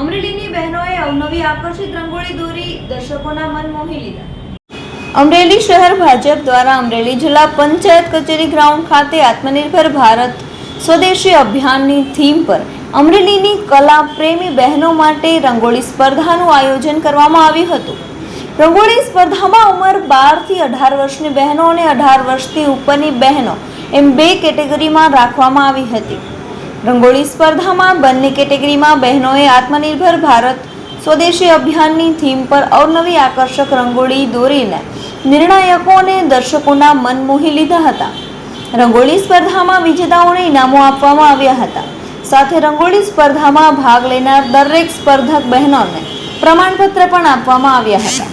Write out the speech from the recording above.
અમરેલીની બહેનોએ અવનવી આકર્ષિત રંગોળી દોરી દર્શકોના મન મોહી લીધા. અમરેલી શહેર ભાજપ દ્વારા અમરેલી જિલ્લા પંચાયત કચેરી ગ્રાઉન્ડ ખાતે આત્મનિર્ભર ભારત સ્વદેશી અભિયાનની થીમ પર અમરેલીની કલા પ્રેમી બહેનો માટે રંગોળી સ્પર્ધાનું આયોજન કરવામાં આવ્યું હતું. રંગોળી સ્પર્ધામાં ઉંમર બારથી અઢાર વર્ષની બહેનો અને અઢાર વર્ષથી ઉપરની બહેનો એમ બે કેટેગરીમાં રાખવામાં આવી હતી. રંગોળી સ્પર્ધામાં બંને કેટેગરીમાં બહેનોએ આત્મનિર્ભર ભારત સ્વદેશી અભિયાનની થીમ પર અવનવી આકર્ષક રંગોળી દોરીને નિર્ણાયકો અને દર્શકોના મન મોહી લીધા હતા. રંગોળી સ્પર્ધામાં વિજેતાઓને ઇનામો આપવામાં આવ્યા હતા. સાથે રંગોળી સ્પર્ધામાં ભાગ લેનાર દરેક સ્પર્ધક બહેનોને પ્રમાણપત્ર પણ આપવામાં આવ્યા હતા.